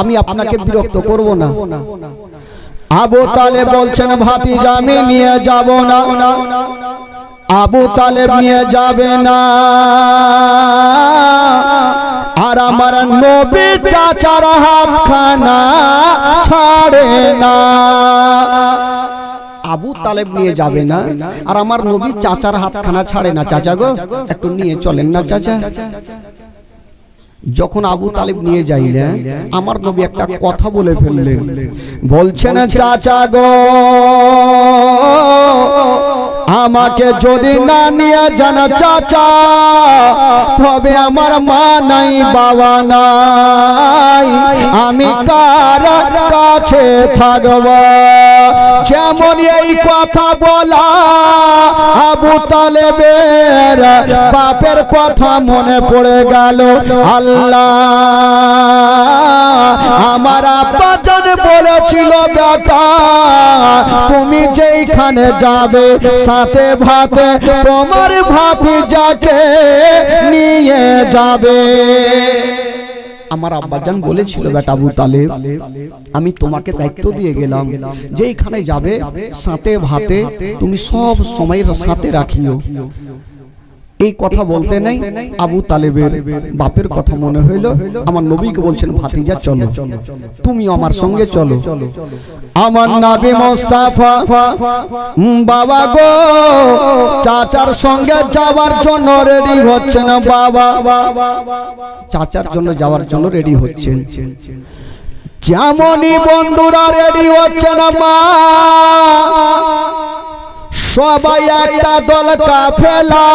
আমি আপনাকে বিরক্ত করব না। আবু তালে বলছেন ভাতিজা আমি নিয়ে যাব না। আবু তালেব নিয়ে যাবে না। আর আমার নবী চাচার হাত হাতখানা ছাড়ে না। আবু তালেব নিয়ে যাবে না। আর আমার নবী চাচার হাতখানা ছাড়ে না। চাচা গো একটু নিয়ে চলেন না চাচা। যখন আবু তালিব নিয়ে যাইলে আমার নবী একটা কথা বলে ফেললেন। বলছেন চাচা গো আমাকে যদি না নিয়ে জানা চাচা তবে আমার মা নাই বাবা নাই। আমি কার কাছে থাকব। যেমন এই কথা বলা আবু তালেবের বাপের কথা মনে পড়ে গেল। আল্লাহ আমার আব্বা জান বলেছিল, বেটা, তুমি যেইখানে যাবে, সাথে ভাতে তোমার ভাতি যাকে নিয়ে যাবে। আমার আব্বাজান বলেছিল, বেটা আবু তালেব, আমি তোমাকে দায়িত্ব দিয়ে গেলাম, যেইখানে যাবে, সাথে ভাতে তুমি সব সময়ের সাথে রাখিও। এই কথা বলতে নাই। আবু তালেবের বাপের কথা মনে হইল। আমার নবীকে বলছেন ভাতিজা চলো। তুমি আমার সঙ্গে চলো। আমার নাবি মোস্তাফা বাবা গো। চাচার সঙ্গে যাওয়ার জন্য রেডি হচ্ছেন বাবা। চাচার জন্য যাওয়ার জন্য রেডি হচ্ছেন। যেমনই বন্ধুরা রেডি হচ্ছেন মা। সবাই একটা দল কাফেলা।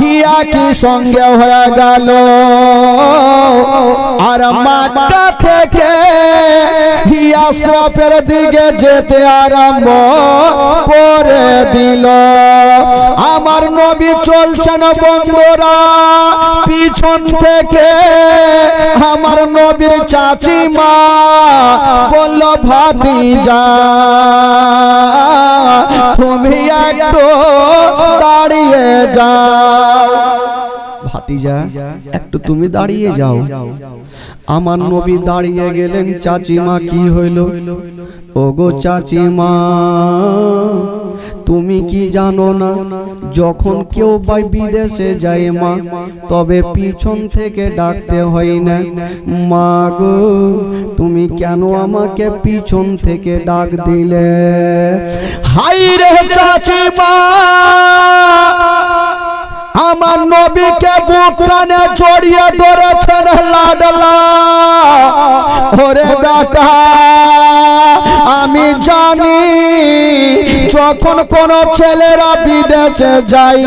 হিয়া কি সঙ্গে হয়ে গেল? আর মাঠটা থেকে হিয়াশ্রফের দিকে যেতে আরম্ভ করে দিল। আমার নবী চলছেন বন্ধুরা, পিছন থেকে আমার নবীর চাচিমা বলল, ভাতিজা তুমি একটু দাঁড়িয়ে যাও ভাতিজা একটু তুমি দাঁড়িয়ে যাও আমার নবী দাঁড়িয়ে গেলেন চাচিমা কি হইল? ওগো চাচিমা তুমি কি জানো না? যখন কেউ বা বিদেশে যায় মা তবে পিছন থেকে ডাকতে হয় না। মা গো তুমি কেন আমাকে পিছন থেকে ডাক দিলে? হাই রে চাচিমা আমার নবীকে বুক কানে জড়িয়ে ধরেছেন লাডলা। ওরে বেটা, আমি জানি যখন কোন ছেলেরা বিদেশে যাই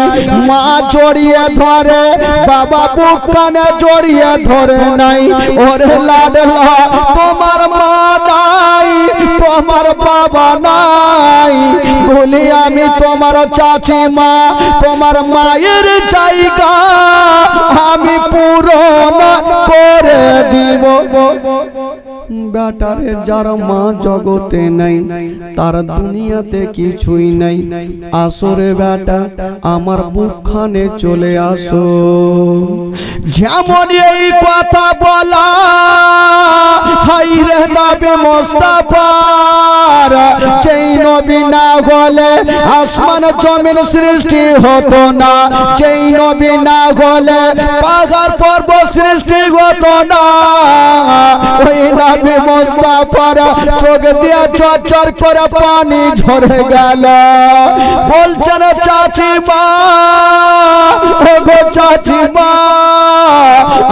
মা জড়িয়ে ধরে, বাবা বুক কানে জড়িয়ে ধরে নাই। ওরে লাডলা, তোমার মা নাই, তোমার বাবা নাই। বলি আমি তোমার চাচি মা তোমার মায়ের জায়গা আমি পুরো না করে দিব। বেটারে যার মা জগতে নাই, তার দুনিয়াতে কিছুই নাই। আসরে বেটা আমার বুকখানে চলে আসো। যেমন এই কথা বলা হাই রে নবী মোস্তাফার যেই নবী না হলে আসমান জমিন সৃষ্টি হতো না। যেই নবী না হলে পাহাড় পর্বত সৃষ্টি হতো না। ওই মোস্তাফার চোখ দিয়ে চরচর করে পানি ঝরে গেল। বলছেন চাচি মা গো চাচি মা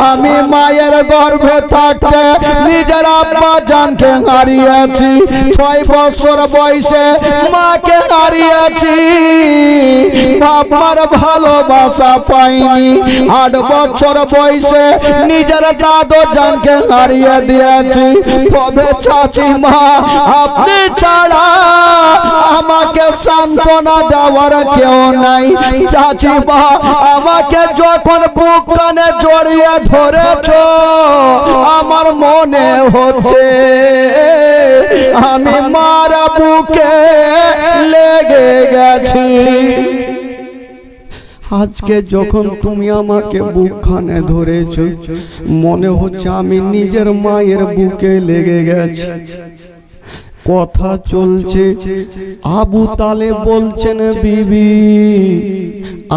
আমি মায়ের গর্ভে থাকতে নিজের আব্বা জানকে হারিয়েছি। ছয় বছর বয়সে মাকে হারিয়েছি। বাবার ভালোবাসা পাইনি। আট বছর বয়সে নিজের দাদু জানকে হারিয়ে দিয়েছি। তবে চাচি মা আপনি ছাড়া আমাকে সান্ত্বনা দেওয়ার কেউ নাই। চাচি মা আমাকে যখন বুক কানে জড়িয়ে ধরেছ, আমার মনে হচ্ছে আমি মারা বুকে লেগে গেছি। আজকে যখন তুমি আমাকে বুকখানে ধরেছ মনে হচ্ছে আমি নিজের মায়ের বুকে লেগে গেছি। কথা চলছে। আবু তালে বলছেন, বিবি,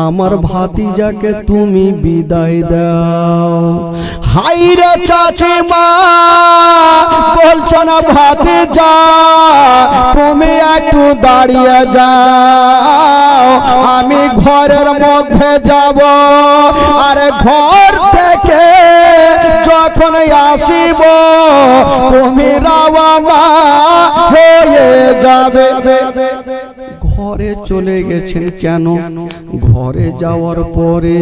আমার ভাতিজাকে তুমি বিদায় দাও। হাইরে চাচি মা বলছো না ভাতিজা, তুমি একটু দাঁড়িয়ে যাও। আমি ঘরের মধ্যে যাব, আর ঘর থেকে যখন আসিব যাবে। ঘরে চলে গেছেন কেন? ঘরে যাওয়ার পরে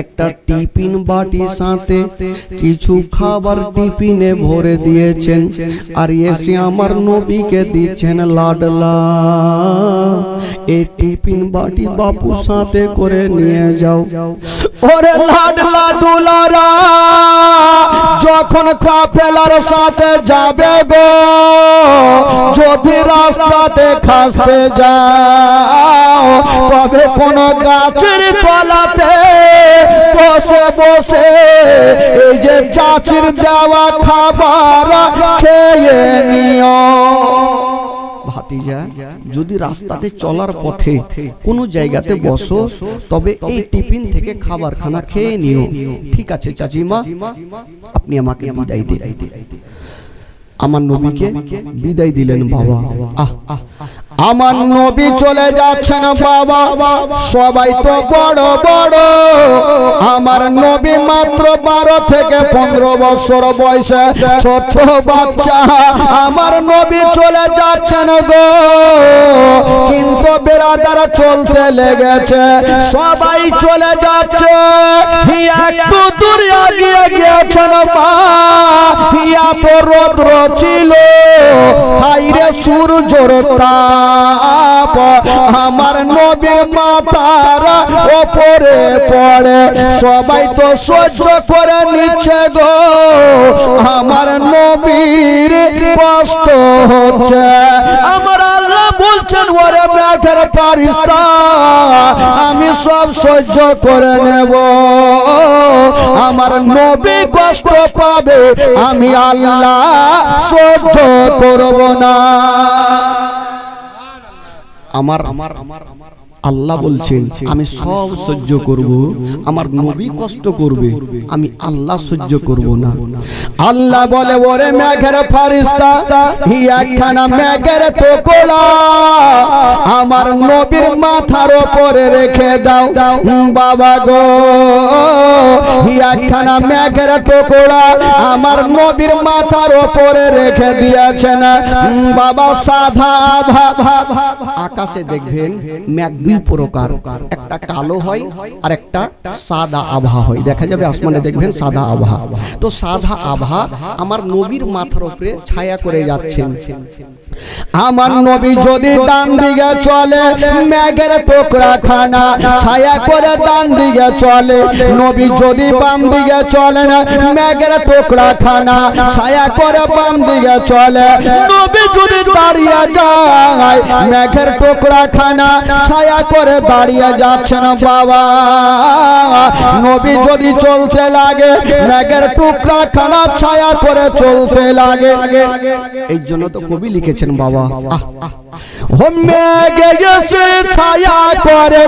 একটা টিফিন বাটি সাথে কিছু খাবার টিফিনে ভরে দিয়েছেন। আর এসে আমার নবীকে দিচ্ছেন লাডলা। এই টিফিন বাটি বাপু সাথে করে নিয়ে যাও। ওরে লাডলা দুলারা যখন কাফেলার সাথে যাবে গো, যদি রাস্তাতে খাসতে যাও, তবে কোন গাছের তলাতে বসে বসে এই যে চাচির দেওয়া খাবার খেয়ে নিও। ভাতিজা যদি রাস্তাতে চলার পথে কোনো জায়গাতে বসো তবে এই টিফিন থেকে খাবার খানা খেয়ে নিও। ঠিক আছে চাচিমা? আপনি আমাকে বিদায় দিন। আমার নবীকে বিদায় দিলেন বাবা। আহ। আমার নবী চলে যাচ্ছেন বাবা। সবাই তো বড় বড়। আমার নবী মাত্র বারো থেকে পনেরো বছর বয়সে ছোট বাচ্চা। আমার নবী চলে যাচ্ছেন গো। কিন্তু বেড়াদার চলতে লেগেছে। সবাই চলে যাচ্ছে। একটু দূরে এগিয়ে গিয়েছেন মা। ইয়া তো রৌদ্র ছিল। হাইরে সূর্যর তাপ আমার নবীর মাথার ওপরে পড়ে। সবাই তো সহ্য করে নিচ্ছে গো, আমার নবীর কষ্ট হচ্ছে। আমার আল্লাহ বলছেন, ওরে মেঘের পারিস্তা আমি সব সহ্য করে নেব। আমার নবী কষ্ট পাবে, আমি আল্লাহ সহ্য করব না। আমার আমার আমার আল্লাহ বলছেন আমি সব সহ্য করব আমার নবী কষ্ট করবে আমি আল্লাহ সহ্য করব না। আল্লাহ বলে ওরে মেঘের ফারিস্তা একখানা মেঘের টুকরা আমার নবীর মাথার ওপরে রেখে দাও বাবা গো একখানা মেঘের টুকরা আমার নবীর মাথার ওপরে রেখে দিয়েছেন বাবা সাধা আকাশে দেখবেন মেঘ দুই প্রকার। একটা কালো হয় আর একটা সাদা আভা হয়। দেখা যাবে আসমানে দেখবেন সাদা আভা তো সাদা আভা আমার নবীর মাথার উপরে ছায়া করে যাচ্ছেন আমার নবী যদি ডান দিকে চলে, মেঘের টুকরা খানা ছায়া করে ডান দিকে চলে। নবী যদি বাম দিকে চলে না, মেঘের টুকরা খানা ছায়া করে বাম দিকে চলে। নবী যদি দাঁড়িয়ে যায়, মেঘের টুকরা খানা ছায়া করে দাঁড়িয়ে যাচ্ছেন বাবা। নবী যদি চলতে লাগে মেঘের টুকরা খানা ছায়া করে চলতে লাগে। এই জন্য তো কবি লিখেছেন বাবা। আহ। মেঘে গেছে ছায়া করে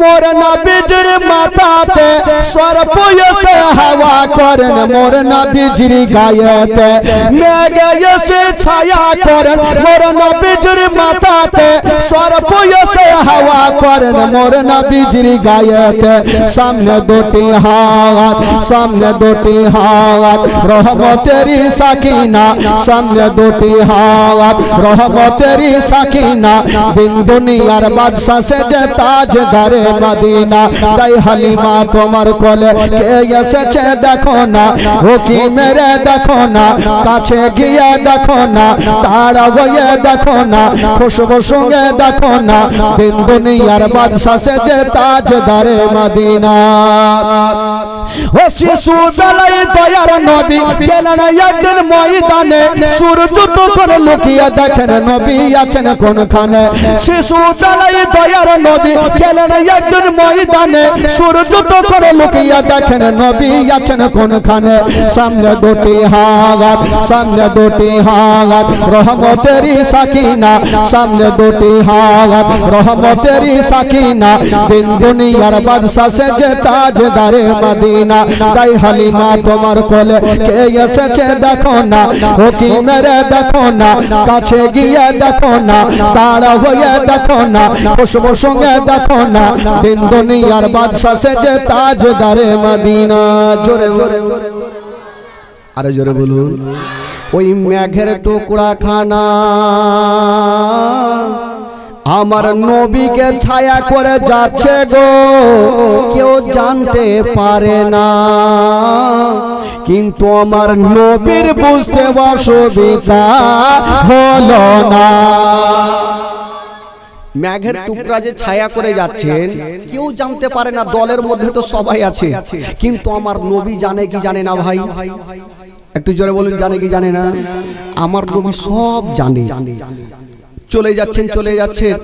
মোর নবীজির মাথাতে সর্প এসে হাওয়া করেন মোর নবীজির গায়েতে মেঘে গেছে ছায়া করেন মোর নবীজির মাথাতে সর্প এসে হাওয়া করেন মোর নবীজির গায়েতে সামনে দুটি হাত সামনে দুটি হাত রহমতেরি সাকিনা সামনে দুটি হাত রহমতেরি সাকিনা, দিন দুনিয়ার বাদশা সে যে তাজ দারে মদিনা। তাই হালিমা তোমার কোলে কে এসেছে দেখো না ও কি মেরে দেখো না, কাছে গিয়ে দেখো না তারা হয়ে দেখো না, খুশবু সঙ্গে দেখো না, দিন দুনিয়ার বাদশা সে যে তাজ দারে মদিনা। ও শিশু বেলায় দয়ার নবী, গেলেন একদিন ময়দানে, সূর্য তখন লুকিয়ে দেখেন নবী। আছেন কোনখানে? শিশু বেলায় দয়ার নবী গেলেন একদিন ময়দানে। সূর্য তখন লুকিয়ে দেখেন নবী আছেন কোনখানে? সামনে দুটি হাত সামনে দুটি হাত রহমতেরই সাকিনা। সামনে দুটি হাত রহমতেরই সাকিনা। দিন দুনিয়ার বাদশা সে যে তাজদারে মদিনা। তাই হালিমা তোমার কোলে কে এসেছে দেখো না, ও কি মেরে দেখো না, কাছে গিয়ে দেখো না, তারা হয়ে দেখো না খুশব সঙ্গে দেখো না তিন দুনিয়ার বাদশা সে যে তাজদারে মদিনা। জোরে জোরে আরে জোরে বলুন। ওই মেঘের টুকরা খানা আমার নবীকে ছায়া করে যাচ্ছে গো। কেউ জানতে পারে না। কিন্তু আমার নবীর বুঝতে অসুবিধা হলো না। মেঘের টুকরা যে ছায়া করে যাচ্ছেন, কেউ জানতে পারে না, দলের মধ্যে তো সবাই আছে। কিন্তু আমার নবী জানে কি জানে না ভাই? একটু জোরে বলুন, জানে কি জানে না? আমার নবী সব জানে। চলে যাচ্ছেন চলে যাচ্ছেন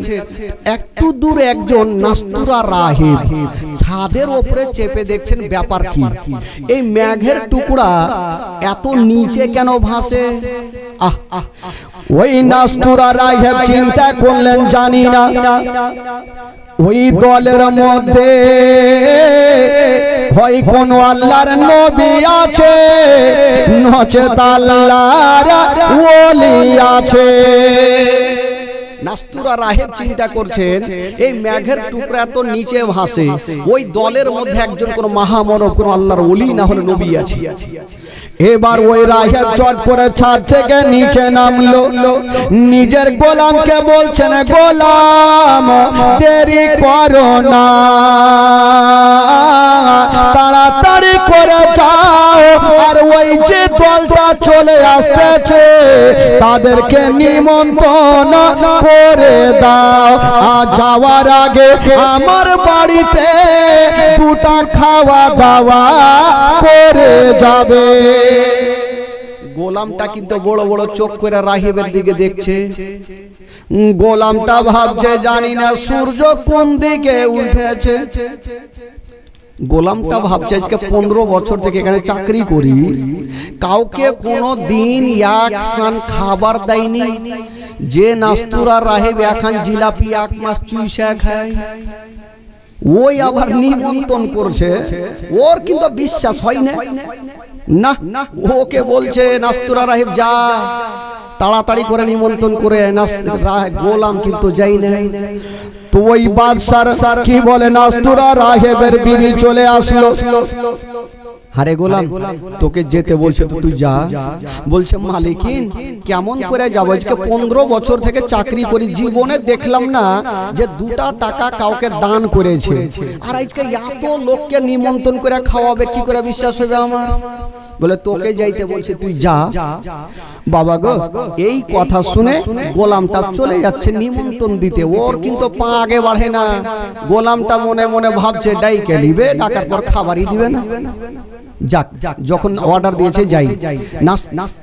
একটু দূর একজন নাস্তুরা রাহিব। ছাদের ওপরে চেপে দেখছেন ব্যাপার কি? এই মেঘের টুকরা এত নিচে কেন ভাসে? আহ ওই নাস্তুরা রাহিব চিন্তা করলেন জানি না। ওই দলের মধ্যে হয় কোন আল্লাহর নবী আছে? নচেত আল্লাহর ওলি আছে। নাস্তুরা রাহেব চিন্তা করছেন, এই মেঘের টুকরা তো নিচে ভাসে। ওই দলের মধ্যে একজন কোন মহামানব, কোন আল্লাহর ওলি না হলে নবী আছে। এবার ওই রাহেব চট করে ছাদ থেকে নিচে নামলো। নিজের গোলামকে বলছেন, গোলাম, দেরি করো না। তাড়াতাড়ি করে যাও। আর ওই যে দলটা চলে আসতেছে, তাদেরকে নিমন্ত্রণ করে দাও। আর যাওয়ার আগে আমার বাড়িতে দুটা খাওয়া দাওয়া করে যাবে। গোলামটা কিন্তু বড় বড় চোখ করে রাহিবের দিকে দেখছে। গোলামটা ভাবছে, জানি না সূর্য কোন দিকে উঠেছে। গোলামটা ভাবছে, আজকে পনেরো বছর থেকে এখানে চাকরি করি। কাউকে কোনো দিন এক সান খাবার দেয়নি। যে নাস্তুরা রাহেব এখন জিলাপি, এক মাস চুইসা খায়। ওই আবার নিমন্ত্রণ করছে। ওর কিন্তু বিশ্বাস হয় না। না, ওকে বলছে, নাস্তুরা রাহেব, যা। তাড়াতাড়ি করে নিমন্ত্রণ করে গোলাম কিন্তু যাই নাই। তো ওই বাদশার কি বলে, নাস্তুরা রাহেবের বিবি চলে আসলো। আরে গোলাম তোকে যেতে বলছে তো তুই যা। বলছে মালিকিন কেমন করে যাব? আজকে পনেরো বছর থেকে চাকরি করি জীবনে দেখলাম না যে দুটা টাকা কাউকে দান করেছে। আর আজকে এত লোককে নিমন্ত্রণ করে খাওয়াবে কি করে বিশ্বাস হবে আমার? বলে তোকে যাইতে বলছে তুই যা। বাবা গো এই কথা শুনে গোলামটা চলে যাচ্ছে নিমন্ত্রণ দিতে। ওর কিন্তু পা আগে বাড়ে না। গোলামটা মনে মনে ভাবছে ডাইকে নিবে ডাকার পর খাবারই দিবে না? যাক যখন অর্ডার দিয়েছে যাই। না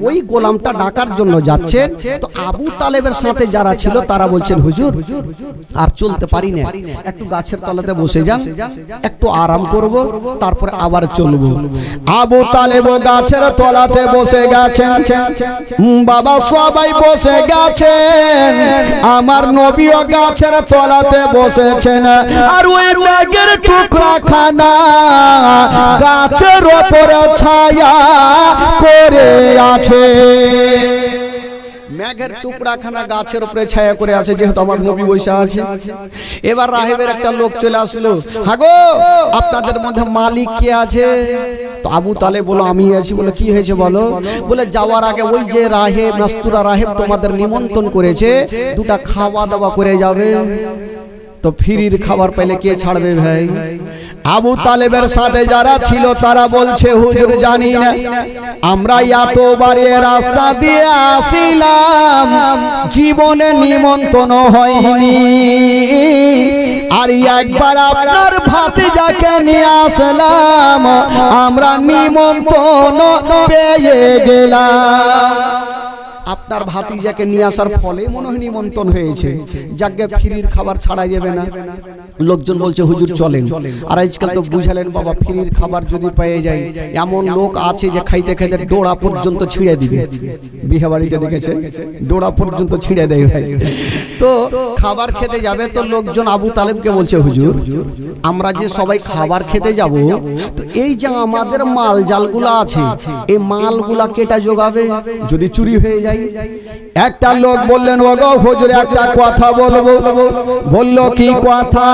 ওই গোলামটা ডাকার জন্য যাচ্ছেন। তো আবু তালেবের সাথে যারা ছিল তারা বলছেন হুজুর আর চলতে পারি না। একটু গাছের তলাতে বসে যান একটু আরাম করব তারপরে আবার চলবো। আবু তালেব গাছের তলাতে বসে গেছেন। বাবা সবাই বসে গেছেন। আমার নবীও গাছের তলাতে বসেছেন। আর ওই মেঘের টুকরা খানা গাছের ওপরে ছায়া করে আছে। মেঘের টুকরা খানা গাছের উপরে ছায়া করে আছে, যেহেতু আমার নবী বৈশা আছে। এবার রাহেবের একটা লোক চলে আসলো, হাগো, আপনাদের মধ্যে মালিক কে আছে? তো আবু তালে বলো আমি আছি। বলে, কি হয়েছে বলো? বলে, যাওয়ার আগে ওই যে রাহেব, নাস্তুরা রাহেব তোমাদের নিমন্ত্রণ করেছে, দুটা খাওয়া দাওয়া করে যাবে। তো ফিরির খাবার পাইলে কে ছাড়বে ভাই? আবু তালেবের সাথে যারা ছিল, তারা বলছে, হুজুর, জানি না। আমরা এতবারে রাস্তা দিয়ে আসিলাম, জীবনে নিমন্ত্রণ হয়নি। আর একবার আপনার ভাতিজাকে নিয়ে আসলাম, আমরা নিমন্ত্রণ পেয়ে গেলাম। আপনার ভাতিজাকে নিয়ে আসার ফলে মনে হয় নিমন্ত্রণ হয়েছে। যাকে ফ্রির খাবার ছাড়া যাবে না। লোকজন বলছে, হুজুর, চলেন। আর আজকাল তো বুঝালেন, বাবা, ফ্রির খাবার যদি পেয়ে যায় এমন লোক আছে যে খাইতে খাইতে ডোড়া পর্যন্ত ছিঁড়ে দিবে। বিয়ে বাড়িতে দেখেছে ডোড়া পর্যন্ত ছিঁড়ে দেয় ভাই। তো খাবার খেতে যাবে তো লোকজন আবু তালেবকে বলছে, হুজুর, আমরা যে সবাই খাবার খেতে যাব, তো এই যে আমাদের মাল জালগুলো আছে, এই মালগুলা কেটা যোগাবে যদি চুরি হয়ে যায় একটা লোক বললেন ও গো হুজুর একটা কথা বলব। বলল কি কথা?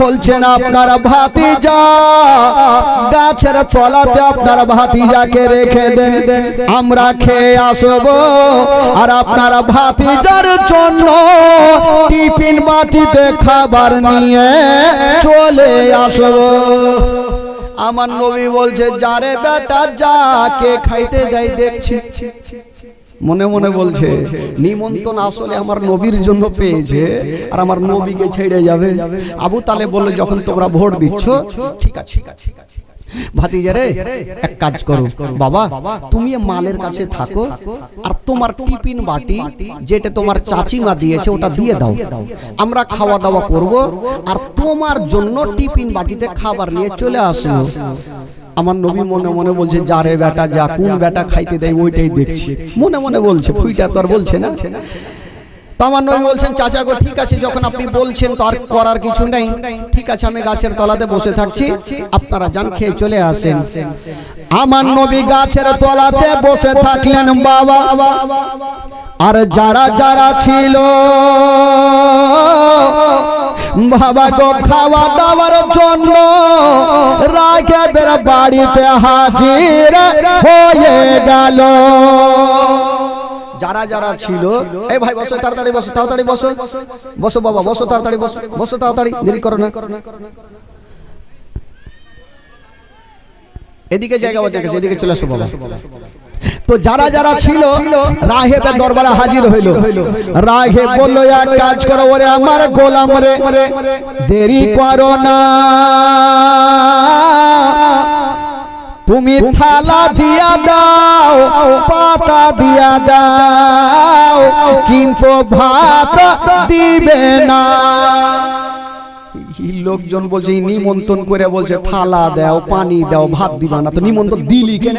বলছেন আপনার ভাতিজা গাছের তলাতে আপনার ভাতিজাকে রেখে দেন। আমরা খেয়ে আসব। আর আপনার ভাতিজার জন্য টিফিন বাটিতে খাবার নিয়ে চলে আসব। আমার নবী বলছে, যারে বেটা যাকে খাইতে দেয়, দেখছি। মনে মনে বলছে, নিমন্ত্রণ আসলে আমার নবীর জন্য পেয়েছে, আর আমার নবীকে ছেড়ে যাবে। আবু তালে বলল, যখন তোমরা ভোট দিচ্ছ, ঠিক আছে। ভাতিজারে এক কাজ করো। বাবা তুমি মালের কাছে থাকো আর তোমার টিফিন বাটি যেটা তোমার চাচিমা দিয়েছে ওটা দিয়ে দাও। আমরা খাওয়া দাওয়া করব আর তোমার জন্য টিফিন বাটিতে খাবার নিয়ে চলে আসব আমার নবী মনে মনে বলছে যারে বেটা যা কোন বেটা খাইতে দেয় ওইটাই দেখছি। মনে মনে বলছে ফুইটা তো আর বলছে না। আমার নবী বলছেন, চাচা গো, ঠিক আছে, যখন আপনি বলছেন তো আর করার কিছু নেই। ঠিক আছে, আমি গাছের তলাতে বসে থাকছি। আপনারা যান, খেয়ে চলে আসেন। আমার নবী গাছের তলাতে বসে থাকলেন বাবা। আর যারা যারা ছিল, বাবা গো, খাওয়া দাওয়ার জন্য রাঘবের বাড়িতে হাজির হয়ে গেল। যারা যারা ছিল, এই ভাই বসো, তাড়াতাড়ি বসো তাড়াতাড়ি বসো। বসো বাবা, বসো, তাড়াতাড়ি বসো বসো তাড়াতাড়ি, দেরি করো না। এদিকে জায়গা বলতে গেছে, এদিকে চলে আসো বাবা। তো যারা যারা ছিল, রাহেবের দরবারে হাজির হইল। রাহেব বলল, এক কাজ করো ওরে আমার গোলাম রে, দেরি করো না। তুমি থালা দিয়া দাও, পাতা দিয়া দাও, কিন্তু ভাত দিবে না। লোকজন বলছে নিমন্ত্রণ করে বলছে, থালা দাও, পানি দাও, ভাত দিবা না। তো নিমন্ত্রণ দিলি কেন?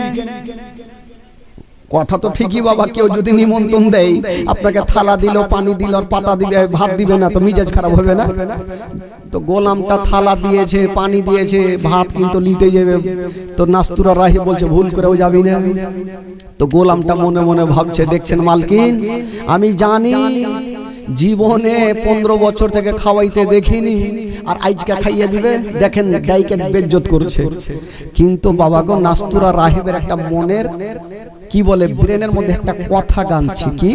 কথা তো ঠিকই বাবা কেউ যদি নিমন্ত্রণ দেয় আপনাকে থালা দিল পানি দিল আর পাতা দিবে ভাত দিবে না তো মিজাজ খারাপ হবে না? তো গোলামটা থালা দিয়েছে পানি দিয়েছে ভাত কিন্তু নিতে যাবে। তো নাস্তুরা রাহি বলছে ভুল করেও যাবি না। তো গোলামটা মনে মনে ভাবছে দেখছেন মালকিন আমি জানি জীবনে পনেরো বছর থেকে খাওয়াইতে দেখিনি আর আজকে খাইয়ে দিবে দেখেন ডাইকে বেজ্জত করছে। কিন্তু বাবা গো নাস্তুরা রাহিবের একটা মনের কি বলে, ব্রেনের মধ্যে একটা কথা গানছে কি?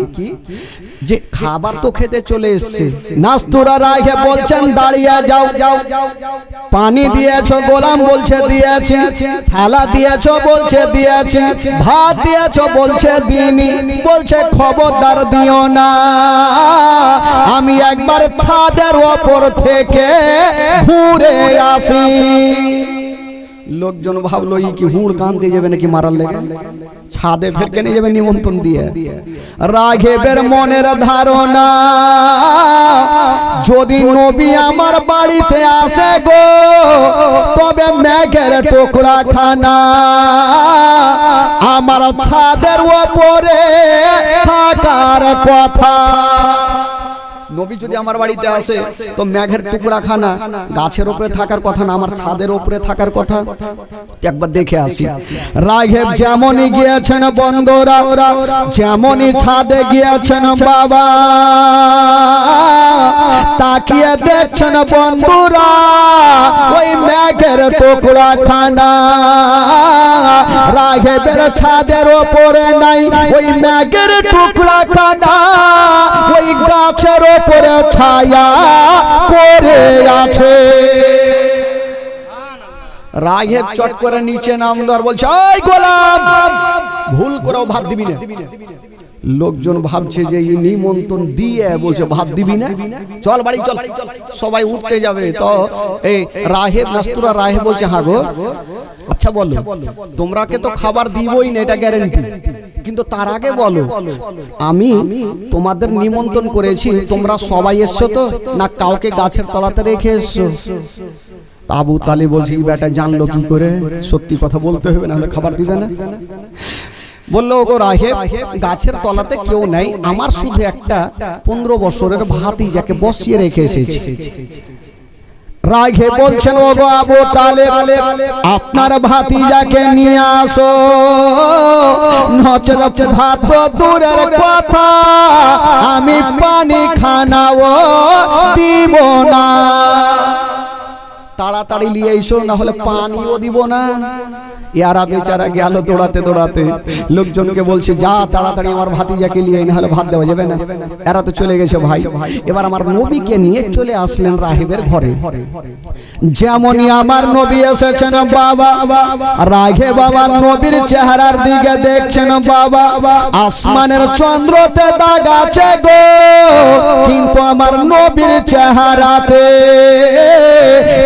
যে খাবার তো খেতে চলে এসছে। নাস্তুরা রাহে বলছেন, দাঁড়িয়ে যাও। পানি দিয়েছ, গোলাম বলছে দিয়েছি। থালা দিয়েছ, বলছে দিয়েছি। ভাত দিয়েছ, বলছে দিনি বলছে, খবরদার দিও না। আমি একবার ছাদের ওপর থেকে ঘুরে আসি। লোকজন ভাবলো, ই কি হুড় কানতে যাবে নাকি মারার লেগে? ছাদে ফেরকে নিয়ে যাবে নিমন্ত্রণ দিয়ে। রাঘেবের মনের ধারণা, যদি নবী আমার বাড়িতে আসে গো, তবে মেঘের টুকরা খানা আমার ছাদের ওপরে থাকার কথা। নবী যদি আমার বাড়িতে আসে, তো মেঘের টুকরা খানা, গাছের উপরে থাকার কথা না, আমার ছাদের উপরে থাকার কথা? একবার দেখে আসি। রাঘেব যেমনই গিয়েছেন বন্ধুরা, যেমনই ছাদে গিয়েছেন বাবা, তাকিয়ে দেখছেন বন্ধুরা, ওই মেঘের টুকরা খানা। রাঘেবের ছাদের ওপরে নাই, ওই মেঘের টুকরা খানা, ওই গাছের করে ছায়া করে আছে। রাঘের চট করে নিচে নামলো আর বলছে গোলাম, ভুল করে ভাত দিবি না। লোকজন ভাবছে যে নিমন্ত্রণ দিয়ে বলছে, ভাত দিবি না? চল বাড়ি, চল। সবাই উঠতে যাবে। তো এই রাহেব, নাস্তুরা রাহেব বলছে হ্যাঁ গো। আচ্ছা বলো, তোমরাকে তো খাবার দিবই না, এটা গ্যারেন্টি কিন্তু তার আগে বলো, আমি তোমাদের নিমন্ত্রণ করেছি, তোমরা সবাই এসছো তো? না কাউকে গাছের তলাতে রেখে এসছো? আবু তালি বলছি, এই বেটা জানলো কি করে? সত্যি কথা বলতে হবে না হলে খাবার দিবে না। বলল ওগো রাহেব গাছের তলাতে কেউ নেই আমার শুধু একটা পনেরো বছরের ভাতি যাকে বসিয়ে রেখে এসেছি। রাঘে বলছেন ওগো আবু তালেব আপনার ভাতিজাকে নিয়ে আসো। নচেত ভাত দূরের কথা আমি পানি খানাও দিব না। তাড়াতাড়ি নিয়ে এসো না হলে পানিও দিব না। ইয়ারা বেচারা গেল দৌড়াতে দৌড়াতে। লোকজনকে বলছে, যা তাড়াতাড়ি আমার ভাতিজাকে নিয়ে না হলে ভাত দেওয়া যাবে না। এরা তো চলে গেছে ভাই। এবার আমার নবীকে নিয়ে চলে আসলেন রাহিবের ঘরে। যেমনই আমার নবী এসেছেন বাবা রাঘে বাবার নবীর চেহারার দিকে দেখছেন বাবা, আসমানের চন্দ্রতে দাগ আছে গো, কিন্তু আমার নবীর চেহারাতে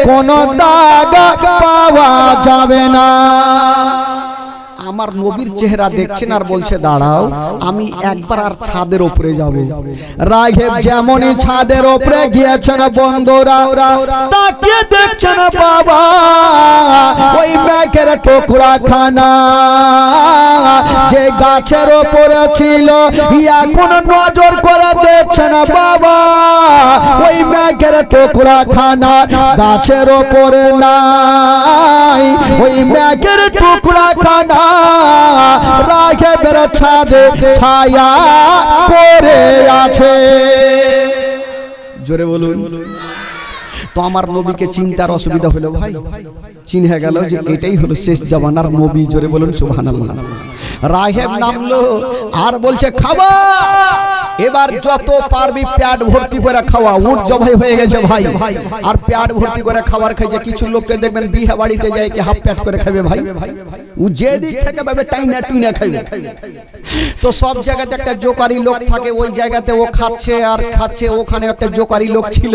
কোন দাগ পাওয়া যাবে না। আমার নবীর চেহারা দেখছেন আর বলছে, দাঁড়াও, আমি একবার আর ছাদের উপরে যাব। রাঘেব যেমনই ছাদের উপরে গিয়েছেন বন্ধুরা তাকে দেখছেন বাবা, ওই ব্যাগের টুকরা খানা যে গাছের ওপরে ছিল। এখন নজর করে দেখছেন বাবা, ওই ব্যাগের টুকরা খানা গাছের ওপরে নাই। ওই ব্যাগের টুকরা খানা রাখে বের ছাদে ছায়া পড়ে আছে। জোরে বলুন। তো আমার নবীকে চিন্তার অসুবিধা হলো ভাই। চিনে গেল যে এটাই হলো শেষ জমানার নবী। জোরে বলুন, সুবহানাল্লাহ। রাহেব নামলো আর বলছে, খাবা! এবার যত পারবি প্যাড ভর্তি করে খাওয়া, উঠ জবাই হয়ে গেছে ভাই। আর প্যাড ভর্তি করে খাবার খাইছে, কিছু লোককে দেখবেন বিয়ে বাড়িতে যায় কি হাফ প্যাড করে খাবে ভাই। ও যে দিক থেকে পাবে টাইনা টুইনা খাইবে। তো সব জায়গাতে একটা জোকারি লোক থাকে, ওই জায়গাতে ও খাচ্ছে আর খাচ্ছে, ওখানে একটা জোকারি লোক ছিল।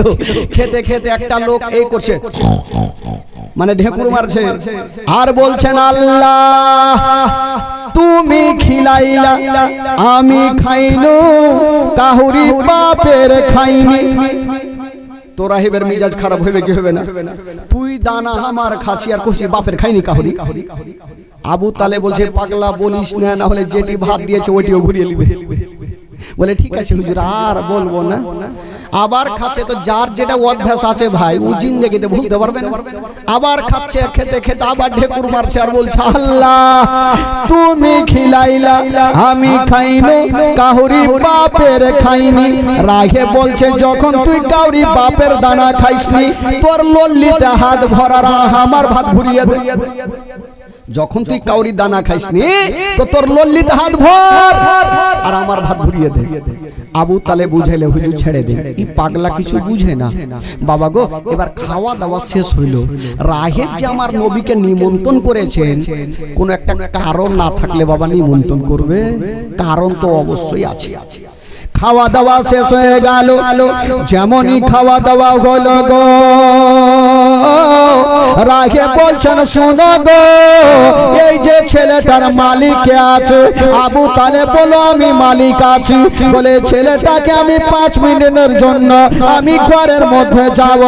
খেতে খেতে একটা লোক এই করছে। মানে ঢেকুর মারছে। আর বলছেন আল্লাহ তুমি খিলাইলা আমি খাইনু কাহুরি বাপের খাইনি। তো রাহিবের মিজাজ খারাপ হইবে কি হবে না? তুই দানা আমার খাচ্ছি আর কষি বাপের খাইনি কাহুরি। আবু তালে বলছে পাগলা বলিস না না হলে যেটি ভাত দিয়েছে ওইটিও ঘুরিয়ে নিবে। বলে ঠিক আছে হুজুর আর বলব না। আবার খাচ্ছে তো যার যেটা অভ্যাস আছে ভাই ও জিন্দেগিতে ভুলতে পারবে না। আবার খাচ্ছে খেতে খেতে আবার ঢেকুর মারছে আর বলছে আল্লাহ তুমি খিলাইলা আমি খাইনো কাহুরি বাপের খাইনি। রাগে বলছে যখন তুই কাউরি বাপের দানা খাইসনি তোর লল্লিতে হাত ভরার আমার ভাত ঘুরিয়ে দে। যখন তুই কাউরি দানা খাইসনি তো তোর লল্লিতে হাত ভর। আর আমার ভাত ঘুরিয়ে দে। আবু তালে বুঝাইলে হুজুর ছেড়ে দে। এই পাগলা কিছু বুঝে না। বাবা গো এবার খাওয়া দাওয়া শেষ হইল। রাহেব যে আমার নবীকে নিমন্ত্রণ করেছেন কোন একটা কারণ না থাকলে বাবা নিমন্ত্রণ করবে? কারণ তো অবশ্যই আছে। খাওয়া দাওয়া শেষ হয়ে গেল। যেমনই খাওয়া দাওয়া হলো গো। রাগে বলছেন শোনো গো এই যে ছেলেটার মালিক আছে আবু তালে বলো আমি মালিক আছি। বলে ছেলেটাকে আমি পাঁচ মিনিটের জন্য আমি ঘরের মধ্যে যাব।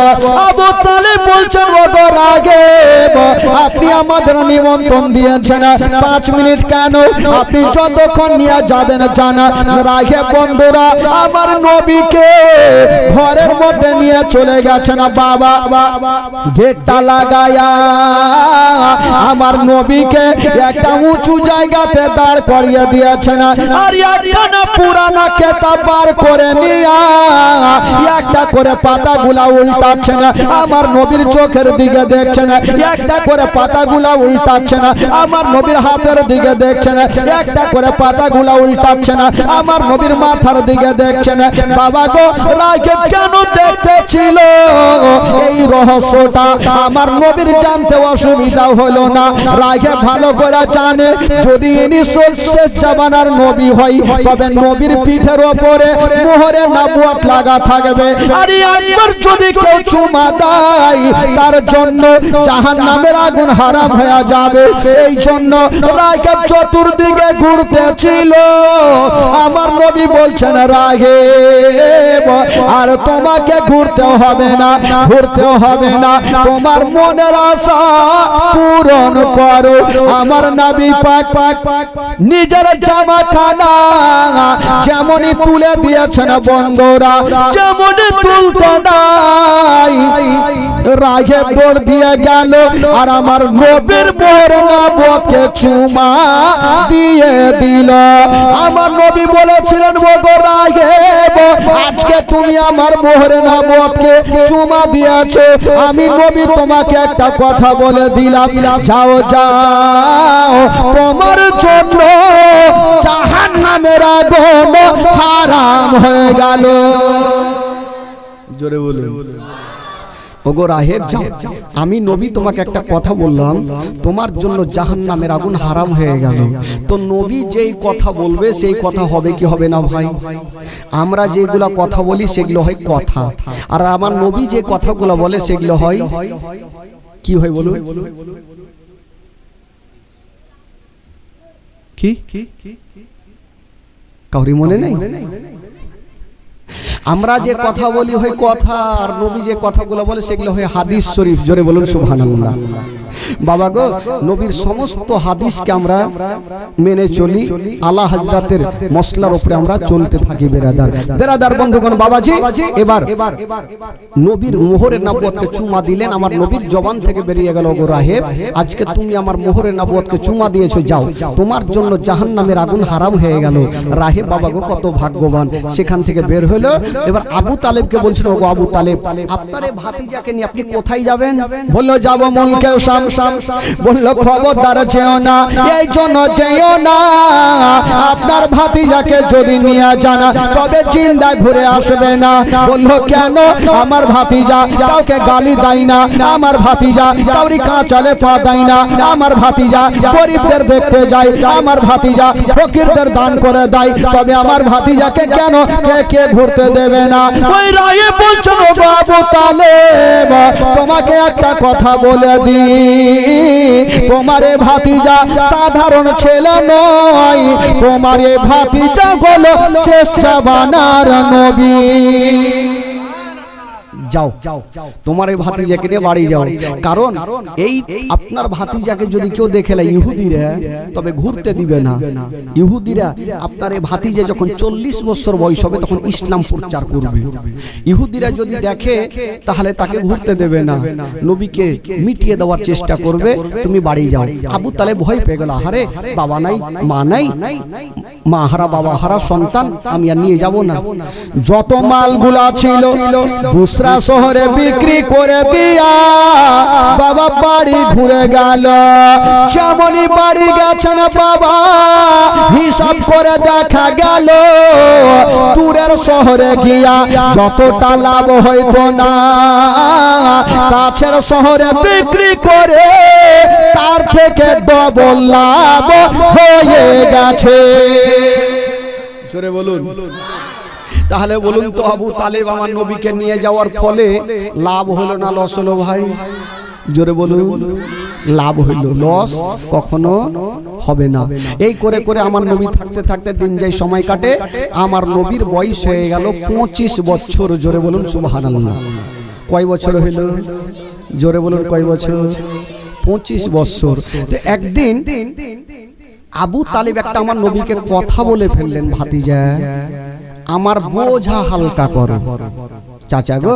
আবু তালে বলছেন গো রাগে আপনি আমাদের নিমন্ত্রণ দিয়েছেন। পাঁচ মিনিট কেন? আপনি যতক্ষণ নিয়ে যাবেন জানা রাগে বন্ধুরা আমার নবীকে ঘরের মধ্যে নিয়ে চলে গেছেন বাবা। গেটটা লাগায়া। আমার নবীকে একটা উঁচু জায়গাতে দাঁড় করিয়ে দিয়েছেন। আর একটা না পুরানা কেতাব বার করে নিয়া একটা করে পাতাগুলা উল্টাচ্ছেন। আমার নবীর চোখের দিকে দেখছেন। একটা করে পাতাগুলা উল্টাচ্ছেন। আমার নবীর হাতের দিকে দেখছেন। একটা করে পাতাগুলা উল্টাচ্ছেন। আমার নবীর মাথার দিকে দেখছেন। বাবা গো রাগে কেন দেখতেছিল? এই রহস্যটা আমার নবীর জানতে অসুবিধা হলো না। রাগে ভালো করে জানে, যদি ইনি শেষ জামানার নবী হয়, তবে নবীর পিঠের ওপরে মোহরে নাবুয়াত লাগা থাকবে। আর একবার যদি কেউ চুমা দেয়, তার জন্য জাহান নামের আগুন হারাম হয়ে যাবে। এই জন্য রাগে চতুর্দিকে ঘুরতেছিল আমার নবী বলছেন, রাগে, আর তোমাকে ঘুরতে হবে না, ঘুরতে হবে না। তোমার মনের আশা পূরণ করো। আমার নাবি পাক নিজের জামা খানা যেমনই তুলে দিয়েছেন বন্ধুরা, যেমনই তুলতে নাই, রাগে দৌড় দিয়ে গেল আর আমার নবীর মোর নবকে চুমা দিয়ে দিল। আমার নবী বলেছিলেন, ওগো রাগে আজকে তুমি আমার মোহরে নবতকে চুমা দিয়েছ। আমি নবী তোমাকে একটা কথা বলে দিলাম। যাও যাও, তোমার জন্য জাহান নামের আগুন হারাম হয়ে গেল। জোরে বলুন। ওগো রাহেব, যাও। আমি নবী তোমাকে একটা কথা বললাম, তোমার জন্য জাহান নামের আগুন হারাম হয়ে গেল। তো নবী যেই কথা বলবে, সেই কথা হবে কি হবে না ভাই? আমরা যেগুলো কথা বলি, সেগুলো হয় কথা। আর আমার নবী যে কথাগুলো বলে, সেগুলো হয় কি হয় বলুন? কি? কাউরি মনে নেই? আমরা যে কথা বলি হয় কথা আর নবী যে কথাগুলো বলে সেগুলো হয় হাদিস শরীফ। জোরে বলুন সুবহানাল্লাহ। বাবা গো নবীর সমস্ত হাদিসকে আমরা মেনে চলি। আলা হাজরাতের মশলার উপরে আমরা চলতে থাকি বেরাদার। বেরাদার বন্ধুগণ বাবাজি এবার নবীর মোহরের নাবুয়াতকে চুমা দিলেন আমার নবীর জবান থেকে বেরিয়ে গেল গো রাহেব। আজকে তুমি আমার মোহরের নাবুয়াতকে চুমা দিয়েছ যাও। তোমার জন্য জাহান্নামের আগুন হারাম হয়ে গেল। রাহেব বাবা গো কত ভাগ্যবান। সেখান থেকে বের হলো, এবার আবু তালেবকে বলছিল ওগো আবু তালেব, আপনার এই ভাতিজাকে নিয়ে আপনি কোথায় যাবেন? বলল, যাব মনকে শাম বলল, খবরদার যেও না, এই জন্য যেও না। আপনার ভাতিজাকে যদি নিয়ে জানা তবে চিন্তা ঘুরে আসবে না। বলল, কেন? আমার ভাতিজা কাউকে গালি দেয় না। আমার ভাতিজা কাউরি কাঁচালে পা দেয় না। আমার ভাতিজা গরিবদের দেখতে যায়। আমার ভাতিজা ফকিরদের দান করে দেয়। তবে আমার ভাতিজাকে কেন? কে কে ঘুরতে দেবে না। ওই রায়ে বলছেন বাবু তালেব, তোমাকে একটা কথা বলে দি তোমার ভাতিজা সাধারণ ছেলে নয়। তোমার ভাতিজা হলো শেষ বানার নবী। যাও। তোমার এই ভাতিজাকে নিয়ে বাড়ি যাও। কারণ এই আপনার ভাতিজাকে যদি কেউ দেখে না ইহুদিরা, তবে ঘুরতে দিবে না। ইহুদিরা, আপনার এই ভাতিজা যখন চল্লিশ বছর বয়স হবে, তখন ইসলাম প্রচার করবে। ইহুদিরা যদি দেখে, তাহলে তাকে ঘুরতে দেবে না। নবীকে মিটিয়ে দেওয়ার চেষ্টা করবে, তুমি বাড়ি যাও। আবু তালে ভয় পেয়ে গেল, আহারে, বাবা নাই, মা নাই, মা হারা, বাবা হারা, সন্তান, আমি আর নিয়ে যাব না। যত মালগুলা ছিল, বুসরা শহরে বিক্রি করে দিয়া বাবা বাড়ি ঘুরে গেল। যেমনই বাড়ি গেছেন বাবা, হিসাব করে দেখা গেল। দূরের শহরে গিয়া যতটা লাভ হইতো না, কাছের শহরে বিক্রি করে তার থেকে ডবল লাভ হয়ে গেছে। জোরে বলুন। তাহলে বলুন তো আবু তালেব আমার নবীকে নিয়ে যাওয়ার ফলে লাভ হলো না লস হলো ভাই? জোরে বলুন, লাভ হইল লস কখনো হবে না। এই করে করে আমার নবী থাকতে থাকতে দিন যাই সময় কাটে, আমার নবীর বয়স হয়ে গেল পঁচিশ বছর। জোরে বলুন সুবাহান কয় বছর হইল? জোরে বলুন, কয় বছর? পঁচিশ বছর। তো একদিন আবু তালিব একটা আমার নবীকে কথা বলে ফেললেন, ভাতিজা। আমার বোঝা হালকা করো। চাচা গো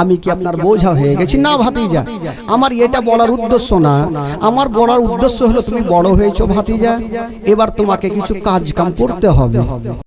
আমি কি আপনার বোঝা হয়ে গেছি? না ভাতিজা আমার এটা বলার উদ্দেশ্য না। আমার বলার উদ্দেশ্য হলো তুমি বড় হয়েছো ভাতিজা। এবার তোমাকে কিছু কাজ কাম করতে হবে।